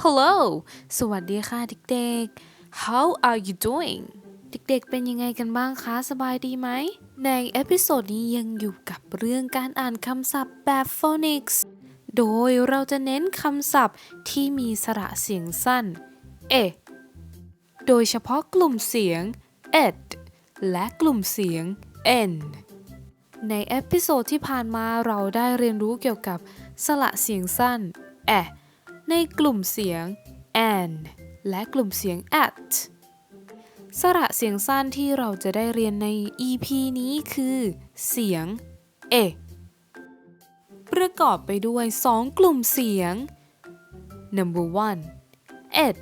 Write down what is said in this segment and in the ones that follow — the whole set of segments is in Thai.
Hello สวัสดีค่ะเด็กๆ How are you doing เด็กๆ เป็นยังไงกันบ้างคะ สบายดีไหม ในเอพิโซดนี้ยังอยู่กับเรื่องการอ่านคำศัพท์แบบ phonics โดยเราจะเน้นคำศัพท์ที่มีสระเสียงสั้น เอ โดยเฉพาะกลุ่มเสียง ed และกลุ่มเสียง n ในเอพิโซดที่ผ่านมาเราได้เรียนรู้เกี่ยวกับสระเสียงสั้น แอ ในกลุ่มเสียง and และกลุ่มเสียง at สระเสียงสั้นที่เราจะได้เรียนใน EP นี้คือ เสียง เอ ประกอบไปด้วย 2 กลุ่มเสียง number one ed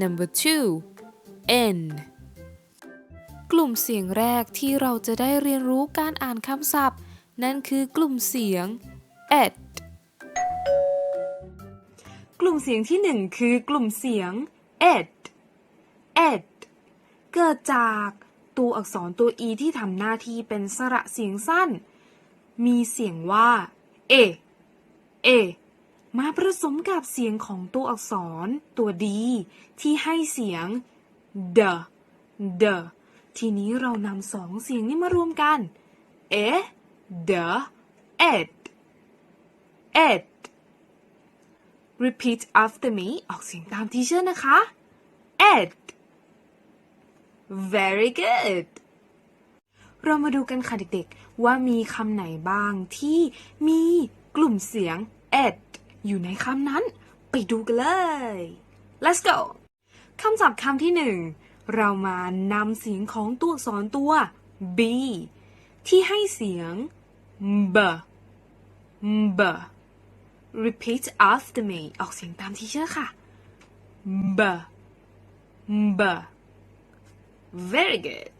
number two n กลุ่มเสียงแรกที่เราจะได้เรียนรู้การอ่านคำศัพท์ นั่นคือกลุ่มเสียง ed กลุ่มเสียงที่หนึ่งคือกลุ่มเสียง ed ed เกิดจากตัวอักษรตัว e ที่ทำหน้าที่เป็นสระเสียงสั้น มีเสียงว่า เอ เอ มาผสมกับเสียงของตัวอักษรตัว d ที่ให้เสียง d d ทีนี้เรานำสองเสียงนี้มารวมกัน เอ d ed ed repeat after me ออกเสียงตามทีเชอร์นะคะ ed very good เรามาดูกันค่ะเด็กๆ ว่ามีคำไหนบ้างที่มีกลุ่มเสียง ed อยู่ในคำนั้น ไปดูกันเลย let's go คำศัพท์คำที่หนึ่ง เรามานำเสียงของตัวอักษรตัว b ที่ให้เสียง b b repeat after me ออกเสียงตามที่เชื่อค่ะ b b very good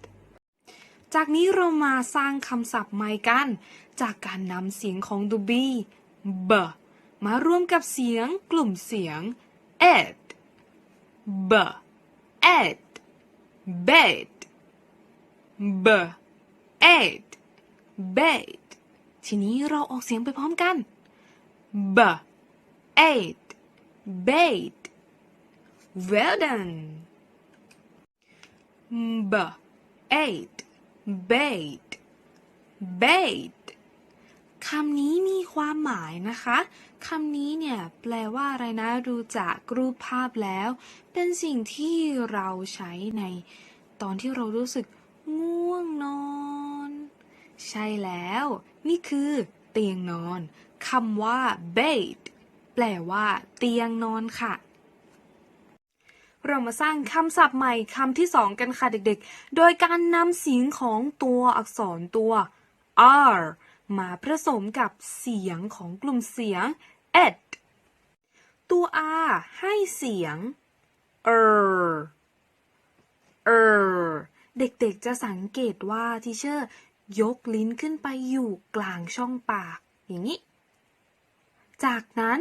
จากนี้เรามาสร้างคำศัพท์ใหม่กัน จากการนำเสียงของตัว b b มารวมกับเสียงกลุ่มเสียง ed b ed bed b ed bed ทีนี้เราออกเสียงไปพร้อมกัน b ed bed well done b ed bed bed คำนี้มีความหมายนะคะ คำนี้เนี่ยแปลว่าอะไรนะ ดูจากรูปภาพแล้ว เป็นสิ่งที่เราใช้ในตอนที่เรารู้สึกง่วงนอน ใช่แล้ว นี่คือเตียงนอน คำว่า bed แปลว่า เตียงนอนค่ะ เรามาสร้างคำศัพท์ใหม่คำที่สองกันค่ะเด็กๆ โดยการนำเสียงของตัวอักษรตัว r มาผสมกับเสียงของกลุ่มเสียง ed ตัว r ให้เสียง er er เด็กๆจะสังเกตว่าทีเชอร์ยกลิ้นขึ้นไปอยู่กลางช่องปาก อย่างนี้ จากนั้น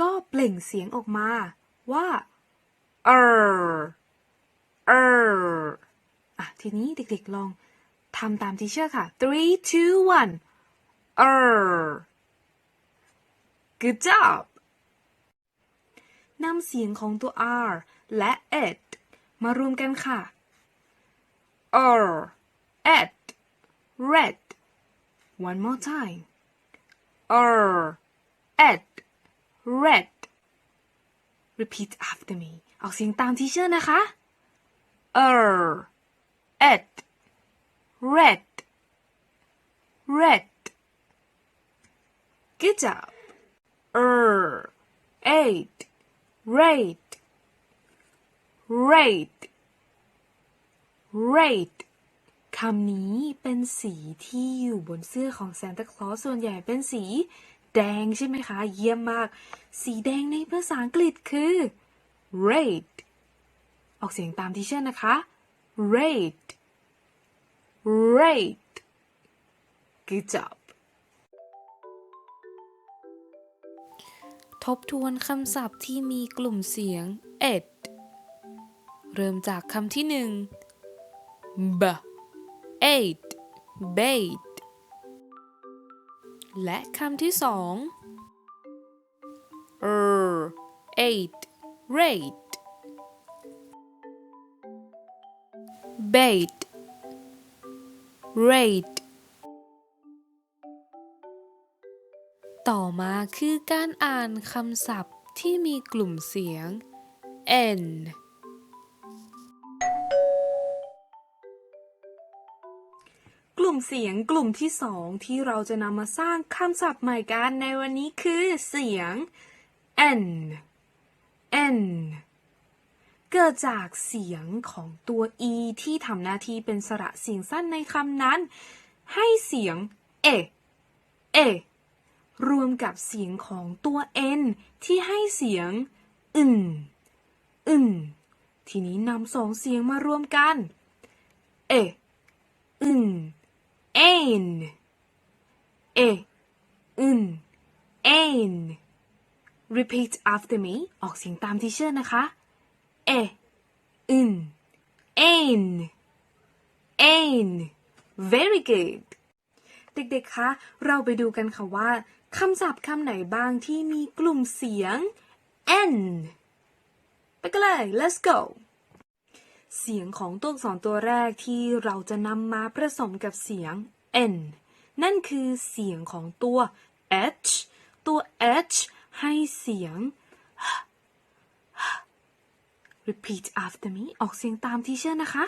ก็เปล่งเสียงออกมาว่า er er อะทีนี้เด็กๆลองทำตามทีเชอร์ค่ะ three two one er good job นำเสียงของตัว r และ ed มารวมกันค่ะ er ed red one more time er at red repeat after me เอาเสียงตามที่เชอร์นะคะ er at red red good job er eight rate rate rate คำนี้เป็นสีที่อยู่บนเสื้อของซานตาคลอสส่วนใหญ่เป็นสี แดงใช่ไหมคะ เยี่ยมมาก สีแดงในภาษาอังกฤษคือ rate ออกเสียงตามที่เช่นนะคะ rate rate good job ทบทวนคำศัพท์ที่มีกลุ่มเสียง ed เริ่มจากคำที่หนึ่ง b ate bait และคำที่สอง er eight rate bait rate ต่อมาคือการอ่านคำศัพท์ที่มีกลุ่มเสียง n ลุ่มเสียงกลุ่มที่สองที่เราจะนำมาสร้างคำศัพท์ใหม่กันในวันนี้คือเสียง n n เกิดจากเสียงของตัว e ที่ทำหน้าที่เป็นสระเสียงสั้นในคำนั้น ให้เสียง เอ เอ รวมกับเสียงของตัว n ที่ให้เสียง อึนอึนทีนี้นำสองเสียงมารวมกัน เอ อึน เอ็นเออึนเอ็น repeat after me ออกเสียงตามที่เชื่อนะคะเออึนเอ็นเอ็น very good เด็กๆ คะ เราไปดูกันค่ะว่าคำศัพท์คำไหนบ้างที่มีกลุ่มเสียง n ไปกันเลย let's go เสียงของตัวอักษรตัวแรกที่เราจะนำมาผสมกับเสียง n นั่นคือเสียงของตัว h ตัว h ให้เสียง repeat after me ออกเสียงตามที่เชื่อนะคะ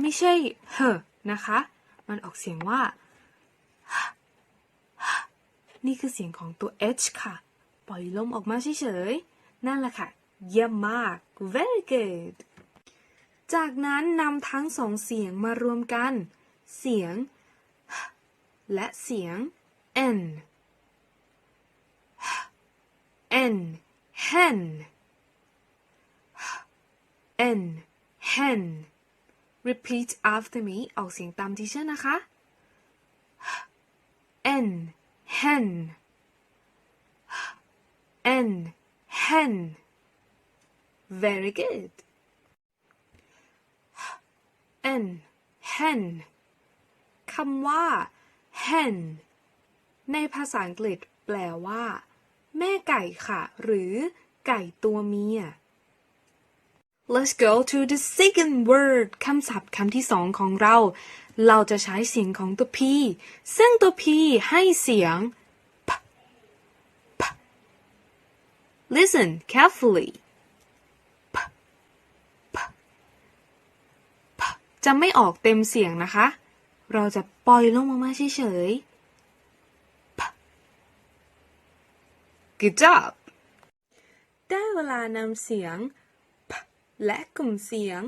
ไม่ใช่เฮนะคะ มันออกเสียงว่า นี่คือเสียงของตัว h ค่ะ ปล่อยลมออกมาเฉยๆ นั่นแหละค่ะ เยี่ยมมาก very good จากนั้นนำทั้งสองเสียงมารวมกัน เสียง และเสียง n n hen n hen repeat after me ออกเสียงตามที่เชื่อนะคะ n hen n hen very good n hen คำว่า hen ในภาษาอังกฤษแปลว่า แม่ไก่ค่ะ หรือ ไก่ตัวเมีย Let's go to the second word คำศัพท์คำที่สองของเรา เราจะใช้เสียงของตัว p ซึ่งตัว p ให้เสียง p p Listen carefully p p p จะไม่ออกเต็มเสียงนะคะ เราจะปล่อยลงมาเฉยๆ Good job ได้เวลานำเสียง p และกลุ่มเสียง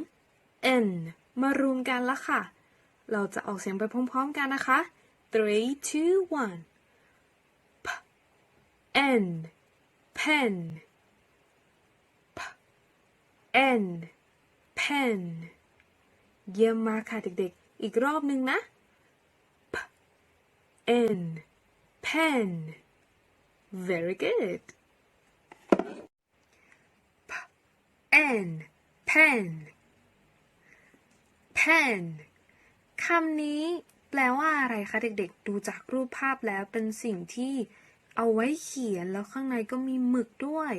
n มารวมกันแล้วค่ะ เราจะออกเสียงไปพร้อมๆกันนะคะ three two one p n pen p n pen เยี่ยมมากค่ะเด็กๆ อีกรอบหนึ่งนะ p n pen very good p n pen pen คำนี้แปลว่าอะไรคะเด็กๆ ดูจากรูปภาพแล้วเป็นสิ่งที่เอาไว้เขียนแล้วข้างในก็มีหมึกด้วย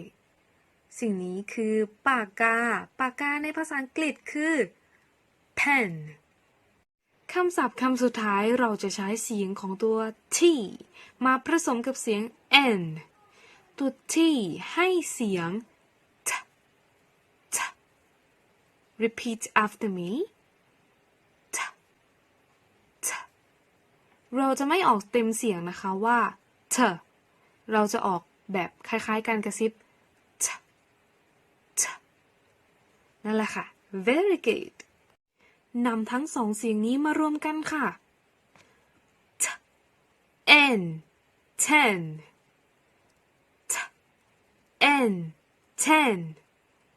สิ่งนี้คือปากกา ปากกาในภาษาอังกฤษคือ pen คำศัพท์คำสุดท้ายเราจะใช้เสียงของตัว t มาผสมกับเสียง n ตัว t ให้เสียง t t repeat after me t t เราจะไม่ออกเต็มเสียงนะคะว่า t เราจะออกแบบคล้ายๆการกระซิบ t t นั่นแหละค่ะ very good นำทั้งสองเสียงนี้มารวมกันค่ะ t n ten t n ten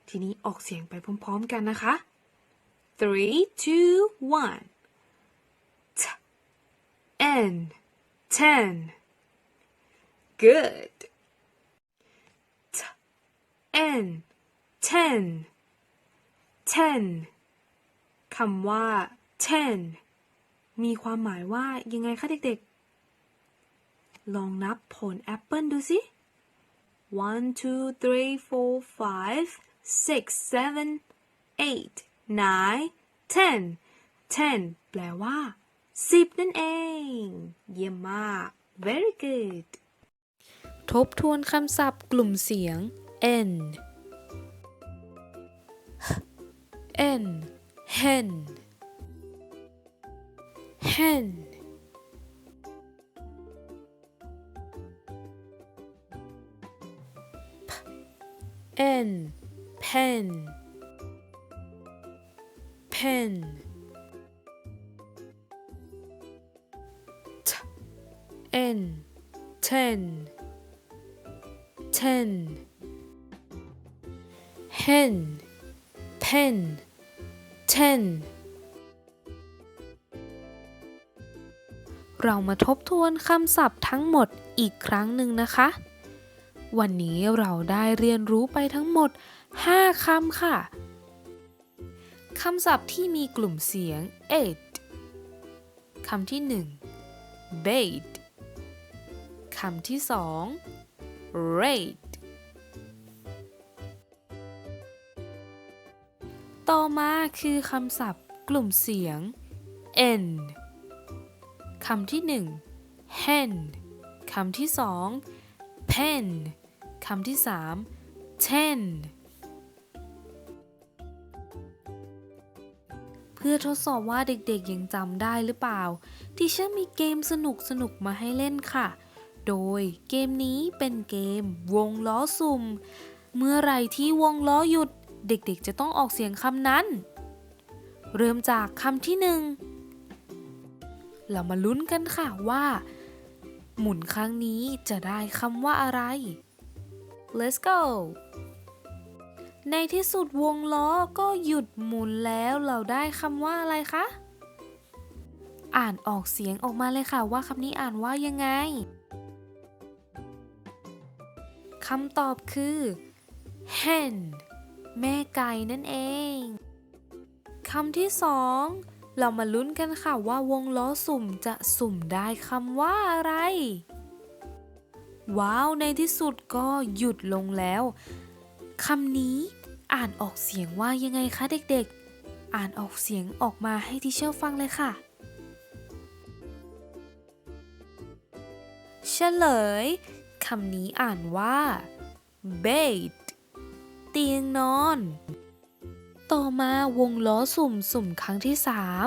ทีนี้ออกเสียงไปพร้อมๆกันนะคะ three two one t n ten good t n ten ten ำว่า ten มีความหมายว่ายังไงคะเด็กๆ ลองนับผลแอปเปิลดูสิ one two three four five six seven eight nine ten ten แปลว่าสิบนั่นเอง เยี่ยมมาก very good ทบทวนคำศัพท์กลุ่มเสียง n n hen hen. P n pen pen. T n ten ten. Hen pen ten เรามาทบทวนคำศัพท์ทั้งหมดอีกครั้งหนึ่งนะคะ วันนี้เราได้เรียนรู้ไปทั้งหมด 5 คำค่ะ คำศัพท์ที่มีกลุ่มเสียง ate คำที่ 1 bait คำที่ 2 rate ต่อมาคือคำศัพท์กลุ่มเสียง n คำที่ 1 hen คำที่ 2 pen คำที่ 3 ten เพื่อทดสอบว่าเด็กๆยังจำได้หรือเปล่าที่เชื่อมีเกมสนุกๆมาให้เล่นค่ะ โดยเกมนี้เป็นเกมวงล้อสุ่ม เมื่อไรที่วงล้อหยุด เด็กๆจะต้องออกเสียงคำนั้น เริ่มจากคำที่หนึ่ง เรามาลุ้นกันค่ะว่า หมุนครั้งนี้จะได้คำว่าอะไร Let's go ในที่สุดวงล้อก็หยุดหมุนแล้วเราได้คำว่าอะไรคะ อ่านออกเสียงออกมาเลยค่ะว่าคำนี้อ่านว่ายังไงคำตอบคือ hen แม่ไก่นั่นเองคำที่สองเรามาลุ้นกันค่ะว่าวงล้อสุ่มจะสุ่มได้คำว่าอะไร ว้าวในที่สุดก็หยุดลงแล้วคำนี้อ่านออกเสียงว่ายังไงคะเด็กๆ อ่านออกเสียงออกมาให้ทีเชอร์ฟังเลยค่ะเฉลยคำนี้อ่านว่า bed เตียงนอน ต่อมาวงล้อสุ่มสุ่มครั้งที่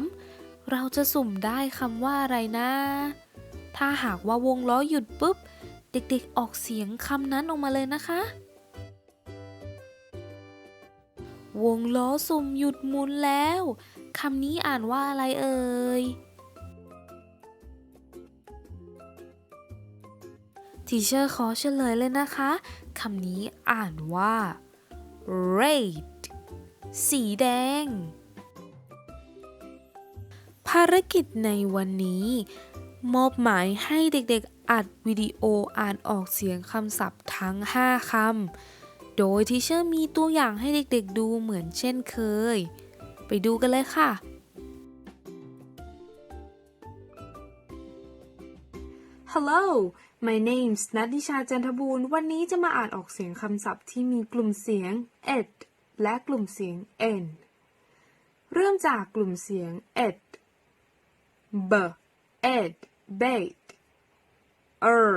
3 เราจะสุ่มได้คำว่าอะไรนะ ถ้าหากว่าวงล้อหยุดปุ๊บ เด็กๆออกเสียงคำนั้นออกมาเลยนะคะ วงล้อสุ่มหยุดหมุนแล้วคำนี้อ่านว่าอะไรเอ่ยทีเชอร์ขอเฉลยเลยนะคะ คำนี้อ่านว่า red สีแดง ภารกิจในวันนี้ มอบหมายให้เด็กๆ อัดวิดีโออ่านออกเสียงคำศัพท์ทั้ง 5คำ โดยทีเชอร์มีตัวอย่างให้เด็กๆดูเหมือนเช่นเคย ไปดูกันเลยค่ะ Hello my name's นัทิชาจันทบูรณ์ วันนี้จะมาอ่านออกเสียงคำศัพท์ที่มีกลุ่มเสียง et และกลุ่มเสียง n เริ่มจากกลุ่มเสียง et b ed bait er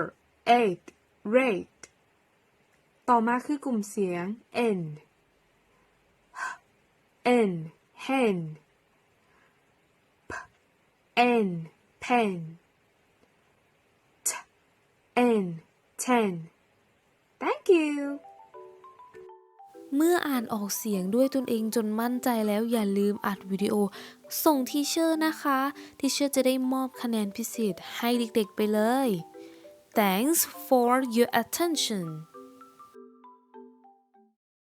ate rate ต่อมาคือกลุ่มเสียง n n hen p n pen t n ten thank you เมื่ออ่านออกเสียงด้วยตนเองจนมั่นใจแล้วอย่าลืมอัดวิดีโอ ส่งทีเชอร์นะคะ ทีเชอร์จะได้มอบคะแนนพิเศษให้เด็กๆไปเลย Thanks for your attention